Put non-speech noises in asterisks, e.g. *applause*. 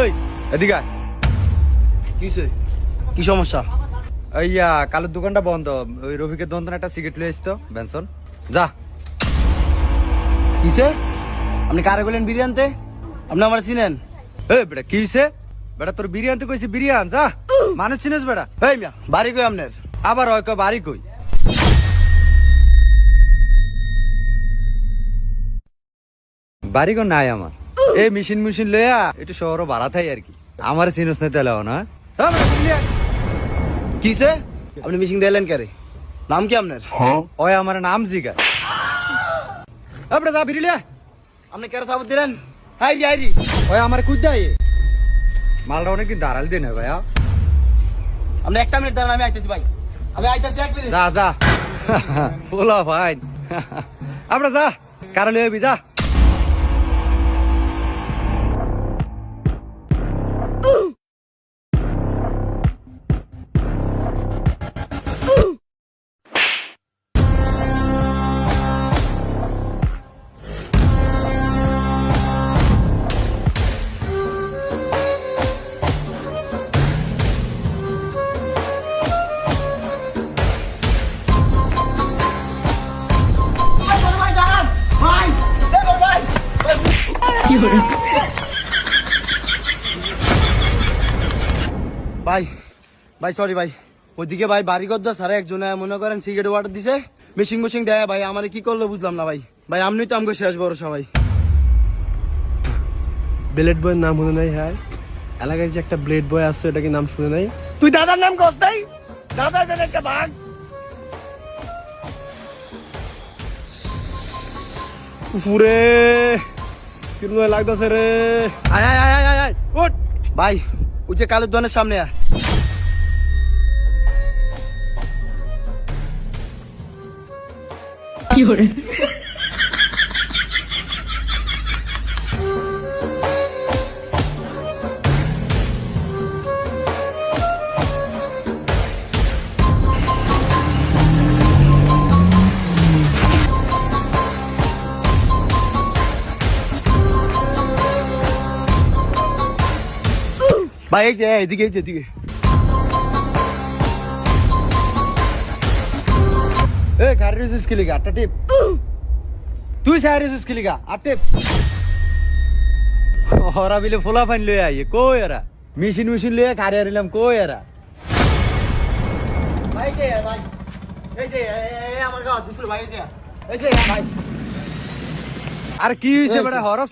এই, এদিকে। কিসে কি সমস্যা? ইয়া, কালের দোকানটা বন্ধ। ওই রফিকের দোকান একটা সিগারেট লিয়ে আসতো বেনসন যা। কিসে আপনি কারে বললেন বিরিয়ানিতে? আপনি আমার চিনেন? এই, বেটা, কি হইছে? বেটা, তোর বিরিয়ানি কইছি বিরিয়ান, যা। মানুষ চিনিস, বেটা। এই, মিয়া, বাড়ি কই আপনার? আবার ওই কয়, বাড়ি কই? বাড়ি কোন নাই আমার। এই মেশিন মেশিন লইয়া একটু শহর ভাড়া থাই আর কি। আমার চিনস না তেলাও না হ্যাঁ, কিসে আপনি মিশিং দিলেন কে নাম কি আপনার? ওই আমার নাম জিগা আপনি যা বিরিলিয়া আপনি কেন থাবত দিলেন? হাই রি হাই রি। ওই আমার কুদ্দাই মালটা অনেকদিন দাঁড়াল দিন ভাইয়া। আপনি একটা মিনিট দাঁড়ান আমি আইতেছি ভাই। আমি আইতেছি এক মিনিট। যা যা। ফুলা ফাইন *laughs* আমরা যা কারণ লইবি যা। ভাই ভাই সরি ভাই। ওইদিকে ভাই বাড়ি গদ্দ স্যার একজনে মনে করেন সিগারেট ওয়াটার দিছে মেশিং মেশিং দেয় ভাই আমার কি করল বুঝলাম না ভাই। ভাই আপনি তো আমাকে শেষ ভরসা ভাই। ব্লেড বয়ের নাম শুনে নাই হ্যাঁ? এলাকায় যে একটা ব্লেড বয় আছে কি নাম শুনে নাই? তুই দাদার নাম কস নাই? দাদা যেন একটা ভাগ পুরে কিরম লাগতেছে রে। আয় আয় আয় আয় আয় আয় উঠ। ভাই ওই যে কালের দোকানের সামনে আয়। ভাই এই যে এদিকে এই যে এদিকে এ গাড়ি রিসিস কিলিগা আটটা টিপ। তুই সাই রিসিস কিলিগা আট টিপ। ওরা বিলে ফুলা ফাইন লই আইয়ে কই এরা? মেশিন মেশিন লইয়া গাড়ি আরিলাম কই এরা? ভাই যে ভাই এই যে আমার গাওয়া দুসরো ভাই এই যে। এই যে ভাই। আর কি হইছে বেটা হরস